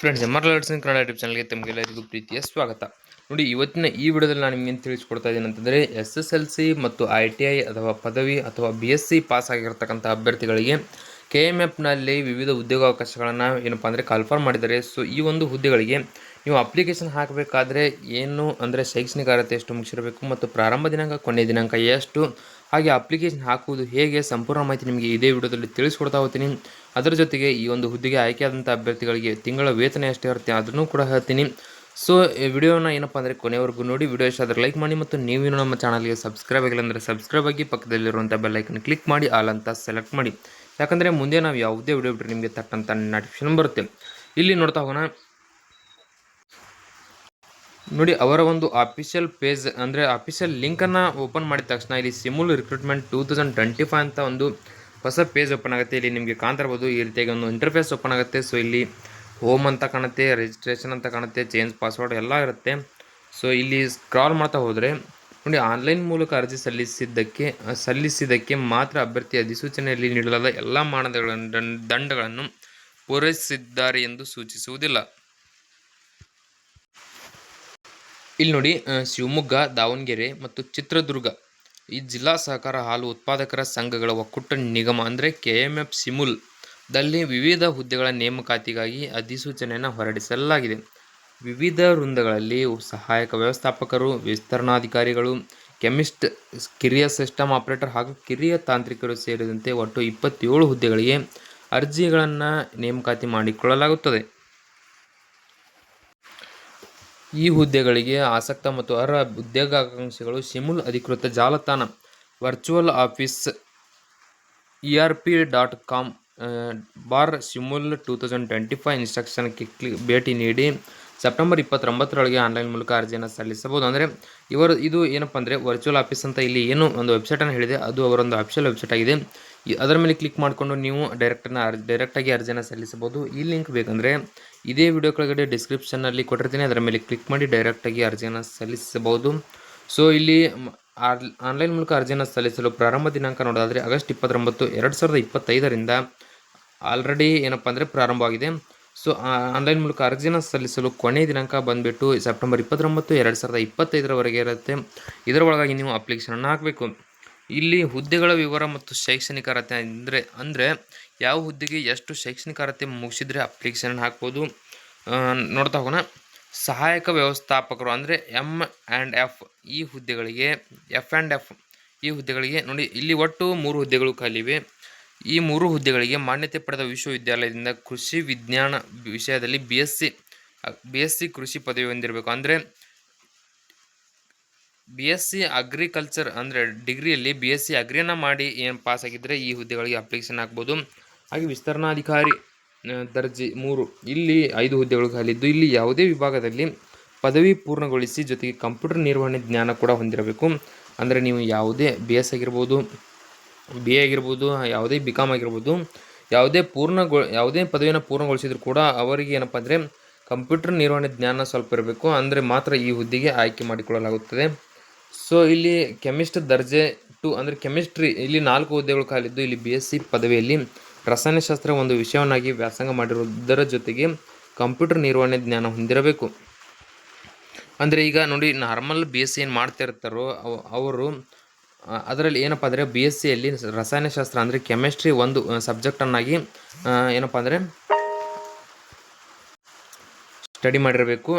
Friends M R ಲರ್ಸಿನ್ Kannada YouTube ಚಾನಲ್ಗೆ ತಮಗೆಲ್ಲರಿಗೂ ಪ್ರೀತಿಯ ಸ್ವಾಗತ. ನೋಡಿ, ಇವತ್ತಿನ ಈ ವಿಡಿಯೋದಲ್ಲಿ ನಾನು ನಿಮಗೆ ತಿಳಿಸ್ಕೊಡ್ತಾ ಇದ್ದೀನಿ ಅಂತಂದರೆ ಎಸ್ ಎಸ್ ಎಲ್ ಸಿ ಮತ್ತು ಐ ಟಿ ಐ ಅಥವಾ ಪದವಿ ಅಥವಾ ಬಿ ಎಸ್ ಸಿ ಪಾಸ್ ಆಗಿರತಕ್ಕಂಥ ಅಭ್ಯರ್ಥಿಗಳಿಗೆ ಕೆ ಎಂ ಎಫ್ನಲ್ಲಿ ವಿವಿಧ ಉದ್ಯೋಗಾವಕಾಶಗಳನ್ನು ಏನಪ್ಪ ಅಂದರೆ ಕನ್ಫರ್ಮ್ ಮಾಡಿದ್ದಾರೆ. ಸೊ ಈ ಒಂದು ಹುದ್ದೆಗಳಿಗೆ ನೀವು ಅಪ್ಲಿಕೇಶನ್ ಹಾಕಬೇಕಾದ್ರೆ ಏನು ಅಂದರೆ ಶೈಕ್ಷಣಿಕ ಅರ್ಹತೆ ಎಷ್ಟು ಮುಗಿಸಿರಬೇಕು ಮತ್ತು ಪ್ರಾರಂಭ ದಿನಾಂಕ, ಕೊನೆಯ ದಿನಾಂಕ ಎಷ್ಟು? ಹಾಗೆ ಅಪ್ಲಿಕೇಶನ್ ಹಾಕುವುದು ಹೇಗೆ? ಸಂಪೂರ್ಣ ಮಾಹಿತಿ ನಿಮಗೆ ಇದೇ ವಿಡಿಯೋದಲ್ಲಿ ತಿಳಿಸ್ಕೊಡ್ತಾ ಹೋಗ್ತೀನಿ. ಅದರ ಜೊತೆಗೆ ಈ ಒಂದು ಹುದ್ದೆಗೆ ಆಯ್ಕೆಯಾದಂಥ ಅಭ್ಯರ್ಥಿಗಳಿಗೆ ತಿಂಗಳ ವೇತನ ಎಷ್ಟೇ ಇರುತ್ತೆ ಅದನ್ನು ಕೂಡ ಹೇಳ್ತೀನಿ. ಸೊ ವಿಡಿಯೋನ ಏನಪ್ಪ ಅಂದರೆ ಕೊನೆವರೆಗೂ ನೋಡಿ, ವಿಡಿಯೋ ಇಷ್ಟ ಆದರೆ ಲೈಕ್ ಮಾಡಿ ಮತ್ತು ನೀವು ನಮ್ಮ ಚಾನಲ್ಗೆ ಸಬ್ಸ್ಕ್ರೈಬ್ ಆಗಿಲ್ಲ ಅಂದರೆ ಸಬ್ಸ್ಕ್ರೈಬ್ ಆಗಿ ಪಕ್ಕದಲ್ಲಿರುವಂಥ ಬೆಲ್ಲೈಕನ್ ಕ್ಲಿಕ್ ಮಾಡಿ ಆಲ್ ಅಂತ ಸೆಲೆಕ್ಟ್ ಮಾಡಿ. ಯಾಕಂದರೆ ಮುಂದೆ ನಾವು ಯಾವುದೇ ವಿಡಿಯೋ ಬಿಟ್ಟರೆ ನಿಮಗೆ ತಕ್ಕಂಥ ನೋಟಿಫಿಕೇಶನ್ ಬರುತ್ತೆ. ಇಲ್ಲಿ ನೋಡ್ತಾ ಹೋಗೋಣ. ನೋಡಿ, ಅವರ ಒಂದು ಅಫಿಷಿಯಲ್ ಪೇಜ್ ಅಂದರೆ ಅಫಿಷಿಯಲ್ ಲಿಂಕನ್ನು ಓಪನ್ ಮಾಡಿದ ತಕ್ಷಣ ಇಲ್ಲಿ Shimul recruitment two thousand twenty five ಅಂತ ಒಂದು ಹೊಸ ಪೇಜ್ ಓಪನ್ ಆಗುತ್ತೆ, ಇಲ್ಲಿ ನಿಮಗೆ ಕಾಣ್ತಿರ್ಬೋದು ಈ ರೀತಿಯಾಗಿ ಒಂದು ಇಂಟರ್ಫೇಸ್ ಓಪನ್ ಆಗುತ್ತೆ. ಸೊ ಇಲ್ಲಿ ಹೋಮ್ ಅಂತ ಕಾಣುತ್ತೆ ರಿಜಿಸ್ಟ್ರೇಷನ್ ಅಂತ ಕಾಣುತ್ತೆ ಚೇಂಜ್ ಪಾಸ್ವರ್ಡ್ ಎಲ್ಲ ಇರುತ್ತೆ. ಸೊ ಇಲ್ಲಿ ಸ್ಕ್ರಾಲ್ ಮಾಡ್ತಾ ಹೋದರೆ, ನೋಡಿ ಆನ್ಲೈನ್ ಮೂಲಕ ಅರ್ಜಿ ಸಲ್ಲಿಸಿದ್ದಕ್ಕೆ ಸಲ್ಲಿಸಿದ್ದಕ್ಕೆ ಮಾತ್ರ ಅಭ್ಯರ್ಥಿ ಅಧಿಸೂಚನೆಯಲ್ಲಿ ನೀಡಲಾದ ಎಲ್ಲ ಮಾನದಂಡಗಳನ್ನು ದಂಡಗಳನ್ನು ಪೂರೈಸಿದ್ದಾರೆ ಎಂದು ಸೂಚಿಸುವುದಿಲ್ಲ. ಇಲ್ಲಿ ನೋಡಿ ಶಿವಮೊಗ್ಗ, ದಾವಣಗೆರೆ ಮತ್ತು ಚಿತ್ರದುರ್ಗ. ಈ ಜಿಲ್ಲಾ ಸಹಕಾರ ಹಾಲು ಉತ್ಪಾದಕರ ಸಂಘಗಳ ಒಕ್ಕೂಟ ನಿಗಮ ಅಂದರೆ ಕೆ ಎಂ ಎಫ್ ಸಿಮುಲ್ ದಲ್ಲಿ ವಿವಿಧ ಹುದ್ದೆಗಳ ನೇಮಕಾತಿಗಾಗಿ ಅಧಿಸೂಚನೆಯನ್ನು ಹೊರಡಿಸಲಾಗಿದೆ. ವಿವಿಧ ವೃಂದಗಳಲ್ಲಿ ಸಹಾಯಕ ವ್ಯವಸ್ಥಾಪಕರು, ವಿಸ್ತರಣಾಧಿಕಾರಿಗಳು, ಕೆಮಿಸ್ಟ್, ಕಿರಿಯ ಸಿಸ್ಟಮ್ ಆಪರೇಟರ್ ಹಾಗೂ ಕಿರಿಯ ತಾಂತ್ರಿಕರು ಸೇರಿದಂತೆ ಒಟ್ಟು ಇಪ್ಪತ್ತೇಳು ಹುದ್ದೆಗಳಿಗೆ ಅರ್ಜಿಗಳನ್ನು ನೇಮಕಾತಿ ಮಾಡಿಕೊಳ್ಳಲಾಗುತ್ತದೆ. ಈ ಹುದ್ದೆಗಳಿಗೆ ಆಸಕ್ತ ಮತ್ತು ಅರ್ಹ ಉದ್ಯೋಗಾಕಾಂಕ್ಷಿಗಳು ಶಿಮುಲ್ ಅಧಿಕೃತ ಜಾಲತಾಣ virtual office E R P dot com bar Shimul two thousand twenty five ಇನ್ಸ್ಟ್ರಕ್ಷನ್ಗೆ ಕ್ಲಿ, ಭೇಟಿ ನೀಡಿ ಸೆಪ್ಟೆಂಬರ್ ಇಪ್ಪತ್ತೊಂಬತ್ತರೊಳಗೆ ಆನ್ಲೈನ್ ಮೂಲಕ ಅರ್ಜಿಯನ್ನು ಸಲ್ಲಿಸಬಹುದು. ಅಂದರೆ ಇವರು, ಇದು ಏನಪ್ಪ ಅಂದರೆ ವರ್ಚುವಲ್ ಆಫೀಸ್ ಅಂತ ಇಲ್ಲಿ ಏನು ಒಂದು ವೆಬ್ಸೈಟನ್ನು ಹೇಳಿದೆ, ಅದು ಅವರೊಂದು ಅಫಿಷಿಯಲ್ ವೆಬ್ಸೈಟ್ ಆಗಿದೆ. ಅದರ ಮೇಲೆ ಕ್ಲಿಕ್ ಮಾಡಿಕೊಂಡು ನೀವು ಡೈರೆಕ್ಟನ್ನು ಅರ್ ಡೈರೆಕ್ಟಾಗಿ ಅರ್ಜಿನ ಸಲ್ಲಿಸಬಹುದು. ಈ ಲಿಂಕ್ ಬೇಕಂದರೆ ಇದೇ ವಿಡಿಯೋ ಕೆಳಗಡೆ ಡಿಸ್ಕ್ರಿಪ್ಷನ್ನಲ್ಲಿ ಕೊಟ್ಟಿರ್ತೀನಿ. ಅದರ ಮೇಲೆ ಕ್ಲಿಕ್ ಮಾಡಿ ಡೈರೆಕ್ಟಾಗಿ ಅರ್ಜಿಯನ್ನು ಸಲ್ಲಿಸಬಹುದು. ಸೊ ಇಲ್ಲಿ ಆನ್ಲೈನ್ ಮೂಲಕ ಅರ್ಜಿಯನ್ನು ಸಲ್ಲಿಸಲು ಪ್ರಾರಂಭ ದಿನಾಂಕ ನೋಡೋದಾದರೆ ಆಗಸ್ಟ್ ಇಪ್ಪತ್ತೊಂಬತ್ತು, ಎರಡು ಸಾವಿರದ ಇಪ್ಪತ್ತೈದರಿಂದ ಆಲ್ರೆಡಿ ಏನಪ್ಪ ಅಂದರೆ ಪ್ರಾರಂಭವಾಗಿದೆ ಸೊ ಆನ್ಲೈನ್ ಮೂಲಕ ಅರ್ಜಿನ ಸಲ್ಲಿಸಲು ಕೊನೆಯ ದಿನಾಂಕ ಬಂದುಬಿಟ್ಟು ಸೆಪ್ಟೆಂಬರ್ ಇಪ್ಪತ್ತೊಂಬತ್ತು, ಎರಡು ಸಾವಿರದ ಇಪ್ಪತ್ತೈದರವರೆಗೆ ಇರುತ್ತೆ. ಇದರ ಒಳಗಾಗಿ ನೀವು ಅಪ್ಲಿಕೇಶನನ್ನು ಹಾಕಬೇಕು. ಇಲ್ಲಿ ಹುದ್ದೆಗಳ ವಿವರ ಮತ್ತು ಶೈಕ್ಷಣಿಕ ಅರ್ಹತೆ ಅಂದರೆ ಅಂದರೆ ಯಾವ ಹುದ್ದೆಗೆ ಎಷ್ಟು ಶೈಕ್ಷಣಿಕ ಅರ್ಹತೆ ಮುಗಿಸಿದರೆ ಅಪ್ಲಿಕೇಶನ್ ಹಾಕ್ಬೋದು. ನೋಡ್ತಾ ಹೋಗೋಣ. ಸಹಾಯಕ ವ್ಯವಸ್ಥಾಪಕರು ಅಂದರೆ ಎಂ ಆ್ಯಂಡ್ ಎಫ್ ಈ ಹುದ್ದೆಗಳಿಗೆ, ಎಫ್ ಆ್ಯಂಡ್ ಎಫ್ ಈ ಹುದ್ದೆಗಳಿಗೆ, ನೋಡಿ ಇಲ್ಲಿ ಒಟ್ಟು ಮೂರು ಹುದ್ದೆಗಳು ಖಾಲಿವೆ ಈ ಮೂರು ಹುದ್ದೆಗಳಿಗೆ ಮಾನ್ಯತೆ ಪಡೆದ ವಿಶ್ವವಿದ್ಯಾಲಯದಿಂದ ಕೃಷಿ ವಿಜ್ಞಾನ ವಿಷಯದಲ್ಲಿ B S C B S C ಕೃಷಿ ಪದವಿ ಹೊಂದಿರಬೇಕು. ಅಂದರೆ ಬಿ ಎಸ್ ಸಿ ಅಗ್ರಿಕಲ್ಚರ್ ಅಂದರೆ ಡಿಗ್ರಿಯಲ್ಲಿ ಬಿ ಎಸ್ ಸಿ ಅಗ್ರಿಯನ್ನು ಮಾಡಿ ಏನು ಪಾಸ್ ಆಗಿದ್ದರೆ ಈ ಹುದ್ದೆಗಳಿಗೆ ಅಪ್ಲಿಕೇಶನ್ ಹಾಕ್ಬೋದು ಹಾಗೆ ವಿಸ್ತರಣಾಧಿಕಾರಿ ದರ್ಜೆ ಮೂರು. ಇಲ್ಲಿ ಐದು ಹುದ್ದೆಗಳು ಖಾಲಿದ್ದು. ಇಲ್ಲಿ ಯಾವುದೇ ವಿಭಾಗದಲ್ಲಿ ಪದವಿ ಪೂರ್ಣಗೊಳಿಸಿ ಜೊತೆಗೆ ಕಂಪ್ಯೂಟರ್ ನಿರ್ವಹಣೆ ಜ್ಞಾನ ಕೂಡ ಹೊಂದಿರಬೇಕು. ಅಂದರೆ ನೀವು ಯಾವುದೇ ಬಿ ಎಸ್ ಆಗಿರ್ಬೋದು ಬಿ ಎ ಆಗಿರ್ಬೋದು, ಯಾವುದೇ ಬಿ ಕಾಮ್ ಆಗಿರ್ಬೋದು, ಯಾವುದೇ ಪೂರ್ಣಗೊ ಯಾವುದೇ ಪದವಿಯನ್ನು ಪೂರ್ಣಗೊಳಿಸಿದ್ರು ಕೂಡ ಅವರಿಗೆ ಏನಪ್ಪ ಅಂದರೆ ಕಂಪ್ಯೂಟರ್ ನಿರ್ವಹಣೆ ಜ್ಞಾನ ಸ್ವಲ್ಪ ಇರಬೇಕು. ಅಂದರೆ ಮಾತ್ರ ಈ ಹುದ್ದೆಗೆ ಆಯ್ಕೆ ಮಾಡಿಕೊಳ್ಳಲಾಗುತ್ತದೆ. ಸೊ ಇಲ್ಲಿ ಕೆಮಿಸ್ಟ್ ದರ್ಜೆ ಟು ಅಂದರೆ ಕೆಮಿಸ್ಟ್ರಿ ಇಲ್ಲಿ ನಾಲ್ಕು ಹುದ್ದೆಗಳು ಕಾಲಿದ್ದು. ಇಲ್ಲಿ ಬಿ ಎಸ್ ಸಿ ಪದವಿಯಲ್ಲಿ ರಸಾಯನಶಾಸ್ತ್ರ ಒಂದು ವಿಷಯವನ್ನಾಗಿ ವ್ಯಾಸಂಗ ಮಾಡಿರುವುದರ ಜೊತೆಗೆ ಕಂಪ್ಯೂಟರ್ ನಿರ್ವಹಣೆ ಜ್ಞಾನ ಹೊಂದಿರಬೇಕು. ಅಂದರೆ ಈಗ ನೋಡಿ ನಾರ್ಮಲ್ ಬಿ ಎಸ್ ಸಿ ಏನು ಮಾಡ್ತಾ ಇರ್ತಾರೋ, ಅವ- ಅವರು ಅದರಲ್ಲಿ ಏನಪ್ಪ ಅಂದರೆ ಬಿ ಎಸ್ ಸಿಯಲ್ಲಿ ರಸಾಯನಶಾಸ್ತ್ರ ಅಂದರೆ ಕೆಮಿಸ್ಟ್ರಿ ಒಂದು ಸಬ್ಜೆಕ್ಟನ್ನಾಗಿ ಏನಪ್ಪ ಅಂದರೆ ಸ್ಟಡಿ ಮಾಡಿರಬೇಕು.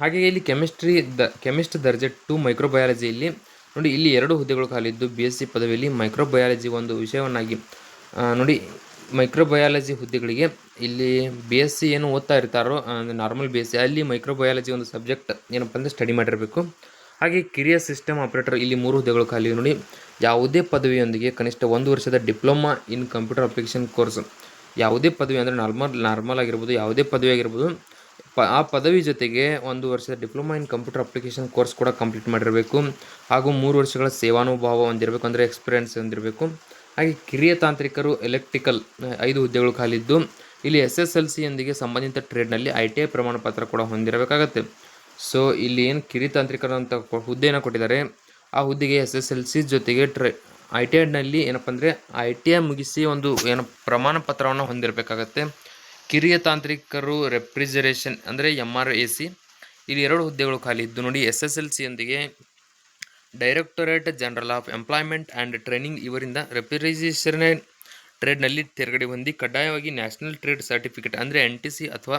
ಹಾಗೆ ಇಲ್ಲಿ ಕೆಮಿಸ್ಟ್ರಿ ದ ಕೆಮಿಸ್ಟ್ ದರ್ಜೆ ಟು ಮೈಕ್ರೋಬಯಾಲಜಿಯಲ್ಲಿ ನೋಡಿ, ಇಲ್ಲಿ ಎರಡು ಹುದ್ದೆಗಳು ಖಾಲಿದ್ದು ಬಿ ಎಸ್ ಸಿ ಪದವಿಯಲ್ಲಿ ಮೈಕ್ರೋಬಯಾಲಜಿ ಒಂದು ವಿಷಯವನ್ನಾಗಿ. ನೋಡಿ ಮೈಕ್ರೋಬಯಾಲಜಿ ಹುದ್ದೆಗಳಿಗೆ ಇಲ್ಲಿ ಬಿ ಎಸ್ ಸಿ ಏನು ಓದ್ತಾ ಇರ್ತಾರೋ ನಾರ್ಮಲ್ ಬಿ ಎಸ್ ಸಿ ಅಲ್ಲಿ ಮೈಕ್ರೋಬಯಾಲಜಿ ಒಂದು ಸಬ್ಜೆಕ್ಟ್ ಏನಪ್ಪ ಅಂದರೆ ಸ್ಟಡಿ ಮಾಡಿರಬೇಕು. ಹಾಗೆ ಕಿರಿಯ ಸಿಸ್ಟಮ್ ಆಪರೇಟರ್ ಇಲ್ಲಿ ಮೂರು ಹುದ್ದೆಗಳು ಖಾಲಿ ನೋಡಿ, ಯಾವುದೇ ಪದವಿಯೊಂದಿಗೆ ಕನಿಷ್ಠ ಒಂದು ವರ್ಷದ diploma in computer application course ಯಾವುದೇ ಪದವಿ ಅಂದರೆ ನಾರ್ಮಲ್ ನಾರ್ಮಲ್ ಆಗಿರ್ಬೋದು, ಯಾವುದೇ ಪದವಿ ಆಗಿರ್ಬೋದು ಪ, ಆ ಪದವಿ ಜೊತೆಗೆ ಒಂದು ವರ್ಷದ diploma in computer application course ಕೂಡ ಕಂಪ್ಲೀಟ್ ಮಾಡಿರಬೇಕು. ಹಾಗೂ ಮೂರು ವರ್ಷಗಳ ಸೇವಾನುಭಾವ ಹೊಂದಿರಬೇಕು ಅಂದರೆ ಎಕ್ಸ್ಪೀರಿಯನ್ಸ್ ಹೊಂದಿರಬೇಕು. ಹಾಗೆ ಕಿರಿಯ ತಾಂತ್ರಿಕರು ಎಲೆಕ್ಟ್ರಿಕಲ್ ಐದು ಹುದ್ದೆಗಳು ಖಾಲಿದ್ದು, ಇಲ್ಲಿ ಎಸ್ ಎಸ್ ಎಲ್ ಸಿಯೊಂದಿಗೆ ಸಂಬಂಧಿತ ಟ್ರೇಡ್ನಲ್ಲಿ ಐ ಟಿ ಐ ಪ್ರಮಾಣ ಪತ್ರ ಕೂಡ ಹೊಂದಿರಬೇಕಾಗತ್ತೆ. ಸೊ ಇಲ್ಲಿ ಏನು ಕಿರಿಯ ತಾಂತ್ರಿಕರು ಅಂತ ಹುದ್ದೆಯನ್ನು ಕೊಟ್ಟಿದ್ದಾರೆ. ಆ ಹುದ್ದೆಗೆ ಎಸ್ ಎಸ್ ಎಲ್ ಸಿ ಜೊತೆಗೆ ಟ್ರೇ ಐ ಟಿ ಐನಲ್ಲಿ ಏನಪ್ಪ ಅಂದರೆ ಐ ಟಿ ಐ ಮುಗಿಸಿ ಒಂದು ಏನು ಪ್ರಮಾಣ ಪತ್ರವನ್ನು ಹೊಂದಿರಬೇಕಾಗತ್ತೆ. ಕಿರಿಯ ತಾಂತ್ರಿಕರು ರೆಫ್ರಿಜರೇಷನ್ ಅಂದರೆ ಎಂ ಆರ್ ಎ ಸಿ ಇಲ್ಲಿ ಎರಡು ಹುದ್ದೆಗಳು ಖಾಲಿ ಇದ್ದು ನೋಡಿ S S L ಸಿಯೊಂದಿಗೆ directorate general of employment and training ಇವರಿಂದ ರೆಫ್ರಿಜರೇಷನ್ ಟ್ರೇಡ್ನಲ್ಲಿ ತೇರ್ಗಡೆ ಹೊಂದಿ ಕಡ್ಡಾಯವಾಗಿ ನ್ಯಾಷನಲ್ ಟ್ರೇಡ್ ಸರ್ಟಿಫಿಕೇಟ್ ಅಂದರೆ ಎನ್ ಟಿ ಸಿ ಅಥವಾ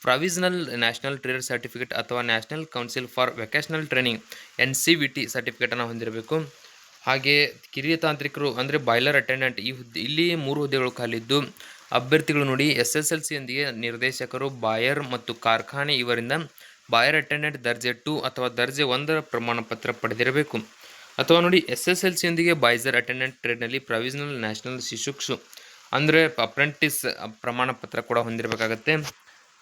ಪ್ರಾವಿಷನಲ್ ನ್ಯಾಷನಲ್ ಟ್ರೇಡ್ ಸರ್ಟಿಫಿಕೇಟ್ ಅಥವಾ national council for vocational training N C V T ಸರ್ಟಿಫಿಕೇಟನ್ನು ಹೊಂದಿರಬೇಕು. ಹಾಗೆ ಕಿರಿಯ ತಾಂತ್ರಿಕರು ಅಂದರೆ ಬಾಯ್ಲರ್ ಅಟೆಂಡೆಂಟ್ ಈ ಹುದ್ದೆ ಇಲ್ಲಿ ಮೂರು ಹುದ್ದೆಗಳು ಖಾಲಿದ್ದು ಅಭ್ಯರ್ಥಿಗಳು ನೋಡಿ ಎಸ್ ಎಸ್ ಎಲ್ ಸಿಯೊಂದಿಗೆ ನಿರ್ದೇಶಕರು ಬಾಯರ್ ಮತ್ತು ಕಾರ್ಖಾನೆ ಇವರಿಂದ ಬಾಯರ್ ಅಟೆಂಡೆಂಟ್ ದರ್ಜೆ ಟು ಅಥವಾ ದರ್ಜೆ ಒಂದರ ಪ್ರಮಾಣ ಪತ್ರ ಪಡೆದಿರಬೇಕು. ಅಥವಾ ನೋಡಿ ಎಸ್ ಎಸ್ ಎಲ್ ಸಿಯೊಂದಿಗೆ ಬಾಯ್ಸರ್ ಅಟೆಂಡೆಂಟ್ ಟ್ರೇಡ್ನಲ್ಲಿ ಪ್ರೊವಿಷನಲ್ ನ್ಯಾಷನಲ್ ಶಿಶುಕ್ಷು ಅಂದರೆ ಅಪ್ರೆಂಟಿಸ್ ಪ್ರಮಾಣ ಪತ್ರ ಕೂಡ ಹೊಂದಿರಬೇಕಾಗತ್ತೆ.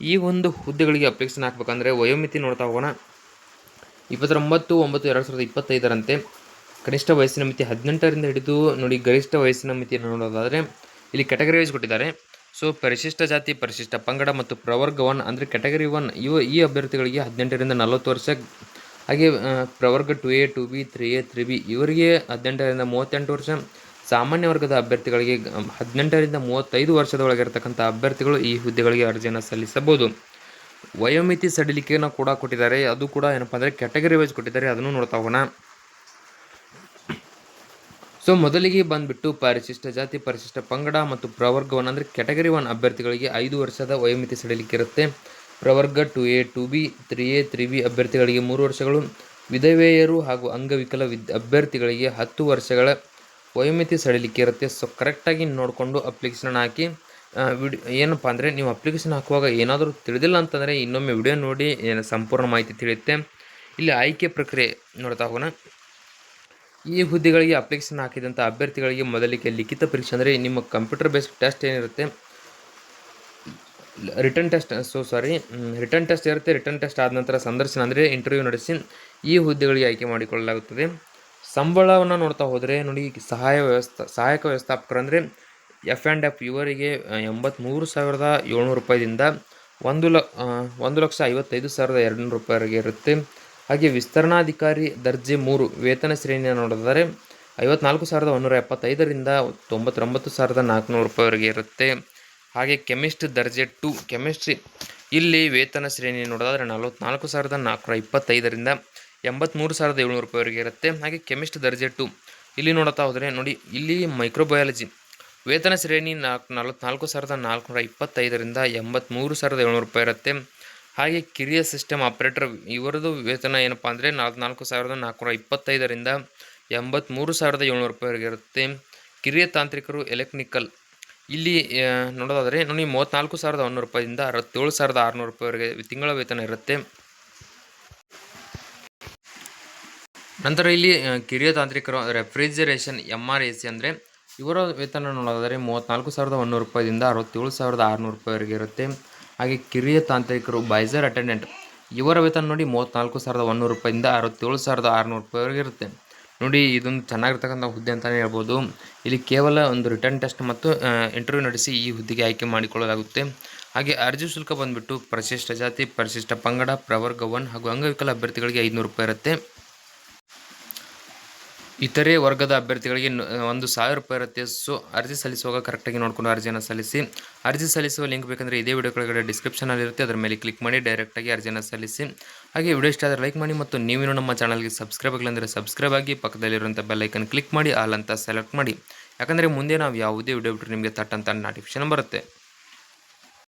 ಈ ಒಂದು ಹುದ್ದೆಗಳಿಗೆ ಅಪ್ಲಿಕೇಶನ್ ಹಾಕಬೇಕಂದ್ರೆ ವಯೋಮಿತಿ ನೋಡ್ತಾ ಹೋಗೋಣ. ಇಪ್ಪತ್ತೊಂಬತ್ತು, ಒಂಬತ್ತು, ಎರಡು ಸಾವಿರದ ಇಪ್ಪತ್ತೈದರಂತೆ ಕನಿಷ್ಠ ವಯಸ್ಸಿನ ಮಿತಿ ಹದಿನೆಂಟರಿಂದ ಹಿಡಿದು ನೋಡಿ ಗರಿಷ್ಠ ವಯಸ್ಸಿನ ಮಿತಿಯನ್ನು ನೋಡೋದಾದರೆ ಇಲ್ಲಿ ಕ್ಯಾಟಗರಿ ವೈಸ್ ಕೊಟ್ಟಿದ್ದಾರೆ. ಸೊ ಪರಿಶಿಷ್ಟ ಜಾತಿ, ಪರಿಶಿಷ್ಟ ಪಂಗಡ ಮತ್ತು ಪ್ರವರ್ಗ ಒನ್ ಅಂದರೆ ಕ್ಯಾಟಗರಿ ಒನ್ ಇವ ಈ ಅಭ್ಯರ್ಥಿಗಳಿಗೆ ಹದಿನೆಂಟರಿಂದ ನಲವತ್ತು ವರ್ಷ. ಹಾಗೆ ಪ್ರವರ್ಗ two A two B three A three B ಇವರಿಗೆ ಹದಿನೆಂಟರಿಂದ ಮೂವತ್ತೆಂಟು ವರ್ಷ. ಸಾಮಾನ್ಯ ವರ್ಗದ ಅಭ್ಯರ್ಥಿಗಳಿಗೆ ಹದಿನೆಂಟರಿಂದ ಮೂವತ್ತೈದು ವರ್ಷದ ಒಳಗಿರತಕ್ಕಂಥ ಅಭ್ಯರ್ಥಿಗಳು ಈ ಹುದ್ದೆಗಳಿಗೆ ಅರ್ಜಿಯನ್ನು ಸಲ್ಲಿಸಬಹುದು. ವಯೋಮಿತಿ ಸಡಿಲಿಕೆಯನ್ನು ಕೂಡ ಕೊಟ್ಟಿದ್ದಾರೆ. ಅದು ಕೂಡ ಏನಪ್ಪ ಅಂದರೆ ಕ್ಯಾಟಗರಿ ವೈಸ್ ಕೊಟ್ಟಿದ್ದಾರೆ. ಅದನ್ನು ನೋಡ್ತಾ ಹೋಗೋಣ. ಸೊ ಮೊದಲಿಗೆ ಬಂದ್ಬಿಟ್ಟು ಪರಿಶಿಷ್ಟ ಜಾತಿ, ಪರಿಶಿಷ್ಟ ಪಂಗಡ ಮತ್ತು ಪ್ರವರ್ಗ ಒನ್ ಅಂದರೆ ಕ್ಯಾಟಗರಿ ಒನ್ ಅಭ್ಯರ್ಥಿಗಳಿಗೆ ಐದು ವರ್ಷದ ವಯೋಮಿತಿ ಸಡಿಲಿಕ್ಕಿರುತ್ತೆ ಪ್ರವರ್ಗ two A two B three A three B ಅಭ್ಯರ್ಥಿಗಳಿಗೆ ಮೂರು ವರ್ಷಗಳು, ವಿಧವೆಯರು ಹಾಗೂ ಅಂಗವಿಕಲ ವಿದ್, ಅಭ್ಯರ್ಥಿಗಳಿಗೆ ಹತ್ತು ವರ್ಷಗಳ ವಯೋಮಿತಿ ಸಡಿಲಿಕ್ಕೆ ಇರುತ್ತೆ. ಸೊ ಕರೆಕ್ಟಾಗಿ ನೋಡಿಕೊಂಡು ಅಪ್ಲಿಕೇಶನ್ ಹಾಕಿ ವಿಡ್, ಏನಪ್ಪ ಅಂದರೆ ನೀವು ಅಪ್ಲಿಕೇಶನ್ ಹಾಕುವಾಗ ಏನಾದರೂ ತಿಳಿದಿಲ್ಲ ಅಂತಂದರೆ ಇನ್ನೊಮ್ಮೆ ವಿಡಿಯೋ ನೋಡಿ, ಏನು ಸಂಪೂರ್ಣ ಮಾಹಿತಿ ತಿಳಿಯುತ್ತೆ. ಇಲ್ಲಿ ಆಯ್ಕೆ ಪ್ರಕ್ರಿಯೆ ನೋಡ್ತಾ ಹೋಗೋಣ. ಈ ಹುದ್ದೆಗಳಿಗೆ ಅಪ್ಲಿಕೇಶನ್ ಹಾಕಿದಂಥ ಅಭ್ಯರ್ಥಿಗಳಿಗೆ ಮೊದಲಿಗೆ ಲಿಖಿತ ಪರೀಕ್ಷೆ ಅಂದರೆ ನಿಮ್ಮ ಕಂಪ್ಯೂಟರ್ ಬೇಸ್ಡ್ ಟೆಸ್ಟ್ ಏನಿರುತ್ತೆ? Written test so sorry written test ಇರುತ್ತೆ ರಿಟರ್ನ್ ಟೆಸ್ಟ್ ಆದ ನಂತರ ಸಂದರ್ಶನ ಅಂದರೆ ಇಂಟರ್ವ್ಯೂ ನಡೆಸಿ ಈ ಹುದ್ದೆಗಳಿಗೆ ಆಯ್ಕೆ ಮಾಡಿಕೊಳ್ಳಲಾಗುತ್ತದೆ. ಸಂಬಳವನ್ನು ನೋಡ್ತಾ ಹೋದರೆ ನೋಡಿ, ಸಹಾಯ ವ್ಯವಸ್ಥಾ, ಸಹಾಯಕ ವ್ಯವಸ್ಥಾಪಕರು ಅಂದರೆ ಎಫ್ ಆ್ಯಂಡ್ ಎಫ್ ಇವರಿಗೆ ಎಂಬತ್ತ್ಮೂರು ಸಾವಿರದ ಏಳ್ನೂರು ರೂಪಾಯಿದಿಂದ ಒಂದು ಲ ಒಂದು ಲಕ್ಷ ಐವತ್ತೈದು ಸಾವಿರದ ಎರಡುನೂರು ರೂಪಾಯಿವರೆಗೆ ಇರುತ್ತೆ. ಹಾಗೆ ವಿಸ್ತರಣಾಧಿಕಾರಿ ದರ್ಜೆ ಮೂರು ವೇತನ ಶ್ರೇಣಿಯನ್ನು ನೋಡಿದರೆ ಐವತ್ನಾಲ್ಕು ಸಾವಿರದ ಒಂದೂರ ಎಪ್ಪತ್ತೈದರಿಂದ ತೊಂಬತ್ತೊಂಬತ್ತು ಸಾವಿರದ ನಾಲ್ಕುನೂರು ರೂಪಾಯಿವರೆಗೆ ಇರುತ್ತೆ. ಹಾಗೆ ಕೆಮಿಸ್ಟ್ ದರ್ಜೆ ಟು, ಕೆಮಿಸ್ಟ್ರಿ. ಇಲ್ಲಿ ವೇತನ ಶ್ರೇಣಿ ನೋಡೋದಾದರೆ ನಲವತ್ನಾಲ್ಕು ಸಾವಿರದ ನಾಲ್ಕುನೂರ ಇಪ್ಪತ್ತೈದರಿಂದ ಎಂಬತ್ತ್ಮೂರು ಸಾವಿರದ ಏಳ್ನೂರು ರೂಪಾಯಿವರೆಗೆ ಇರುತ್ತೆ. ಹಾಗೆ ಕೆಮಿಸ್ಟ್ ದರ್ಜೆ ಟು, ಇಲ್ಲಿ ನೋಡ್ತಾ ಹೋದರೆ ನೋಡಿ, ಇಲ್ಲಿ ಮೈಕ್ರೋಬಯಾಲಜಿ. ವೇತನ ಶ್ರೇಣಿ ನಾಲ್ಕು, ನಲವತ್ನಾಲ್ಕು ಸಾವಿರದ ನಾಲ್ಕುನೂರ ಇಪ್ಪತ್ತೈದರಿಂದ ಎಂಬತ್ತ್ಮೂರು ಸಾವಿರದ ಏಳ್ನೂರು ರೂಪಾಯಿ ಇರುತ್ತೆ. ಹಾಗೆ ಕಿರಿಯ ಸಿಸ್ಟಮ್ ಆಪ್ರೇಟರ್ ಇವರದು ವೇತನ ಏನಪ್ಪ ಅಂದರೆ ನಾಲ್ಕು ಸಾವಿರದ ನಾಲ್ಕುನೂರ ಇಪ್ಪತ್ತೈದರಿಂದ ಎಂಬತ್ತ್ಮೂರು ಸಾವಿರದ ಏಳ್ನೂರು ರೂಪಾಯಿವರೆಗೆ ಇರುತ್ತೆ. ಕಿರಿಯ ತಾಂತ್ರಿಕರು ಎಲೆಕ್ಟ್ರಿಕಲ್. ಇಲ್ಲಿ ನೋಡೋದಾದರೆ ನೋಡಿ ಮೂವತ್ತ್ನಾಲ್ಕು ಸಾವಿರದ ಒಂದೂರು ರೂಪಾಯಿಂದ ಅರವತ್ತೇಳು ಸಾವಿರದ ಆರುನೂರು ರೂಪಾಯಿವರೆಗೆ ತಿಂಗಳ ವೇತನ ಇರುತ್ತೆ. ನಂತರ ಇಲ್ಲಿ ಕಿರಿಯ ತಾಂತ್ರಿಕರು refrigeration M R A C ಅಂದರೆ ಇವರ ವೇತನ ನೋಡೋದಾದರೆ ಮೂವತ್ತ್ನಾಲ್ಕು ಸಾವಿರದ ಒಂದು ರೂಪಾಯಿದಿಂದ ಅರವತ್ತೇಳು ಸಾವಿರದ ಆರುನೂರು ರೂಪಾಯಿವರೆಗೆ ಇರುತ್ತೆ. ಹಾಗೆ ಕಿರಿಯ ತಾಂತ್ರಿಕರು ಬೈಜರ್ ಅಟೆಂಡೆಂಟ್ ಇವರ ವೇತನ ನೋಡಿ ಮೂವತ್ತ್ನಾಲ್ಕು ಸಾವಿರದ ಒಂದೂರು ರೂಪಾಯಿಂದ ಅರವತ್ತೇಳು ಸಾವಿರದ ಆರುನೂರು ರೂಪಾಯಿವರೆಗೆ ಇರುತ್ತೆ. ನೋಡಿ, ಇದೊಂದು ಚೆನ್ನಾಗಿರ್ತಕ್ಕಂಥ ಹುದ್ದೆ ಅಂತಲೇ ಹೇಳ್ಬೋದು. ಇಲ್ಲಿ ಕೇವಲ ಒಂದು ರಿಟರ್ನ್ ಟೆಸ್ಟ್ ಮತ್ತು ಇಂಟರ್ವ್ಯೂ ನಡೆಸಿ ಈ ಹುದ್ದೆಗೆ ಆಯ್ಕೆ ಮಾಡಿಕೊಳ್ಳಲಾಗುತ್ತೆ. ಹಾಗೆ ಅರ್ಜಿ ಶುಲ್ಕ ಬಂದುಬಿಟ್ಟು ಪರಿಶಿಷ್ಟ ಜಾತಿ, ಪರಿಶಿಷ್ಟ ಪಂಗಡ ಪ್ರವರ್ಗ ಒನ್ ಹಾಗೂ ಅಂಗವಿಕಲ ಅಭ್ಯರ್ಥಿಗಳಿಗೆ ಐದುನೂರು ರೂಪಾಯಿ ಇರುತ್ತೆ. ಇತರೆ ವರ್ಗದ ಅಭ್ಯರ್ಥಿಗಳಿಗೆ ಒಂದು ಸಾವಿರ ರೂಪಾಯಿ ಇರುತ್ತೆ. ಸೊ ಅರ್ಜಿ ಸಲ್ಲಿಸುವಾಗ ಕರೆಕ್ಟಾಗಿ ನೋಡಿಕೊಂಡು ಅರ್ಜಿಯನ್ನು ಸಲ್ಲಿಸಿ ಅರ್ಜಿ ಸಲ್ಲಿಸುವ ಲಿಂಕ್ ಬೇಕಂದರೆ ಇದೇ ವಿಡಿಯೋ ಕೆಳಗಡೆ ಡಿಸ್ಕ್ರಿಪ್ಷನಲ್ಲಿ ಇರುತ್ತೆ. ಅದರ ಮೇಲೆ ಕ್ಲಿಕ್ ಮಾಡಿ ಡೈರೆಕ್ಟಾಗಿ ಅರ್ಜಿಯನ್ನು ಸಲ್ಲಿಸಿ. ಹಾಗೆ ವಿಡಿಯೋ ಇಷ್ಟ ಆದರೆ ಲೈಕ್ ಮಾಡಿ ಮತ್ತು ನೀವೇನು ನಮ್ಮ ಚಾನಲ್ಗೆ ಸಬ್ಸ್ಕ್ರೈಬ್ ಆಗಲಂದರೆ ಸಬ್ಸ್ಕ್ರೈಬ್ ಆಗಿ ಪಕ್ಕದಲ್ಲಿರುವಂಥ ಬೆಲ್ಲೈಕನ್ ಕ್ಲಿಕ್ ಮಾಡಿ ಆಲ್ ಅಂತ ಸೆಲೆಕ್ಟ್ ಮಾಡಿ. ಯಾಕಂದರೆ ಮುಂದೆ ನಾವು ಯಾವುದೇ ವಿಡಿಯೋ ಬಿಟ್ಟರೆ ನಿಮಗೆ ತಟ್ಟಂತ ನೋಟಿಫಿಕೇಶನ್ ಬರುತ್ತೆ.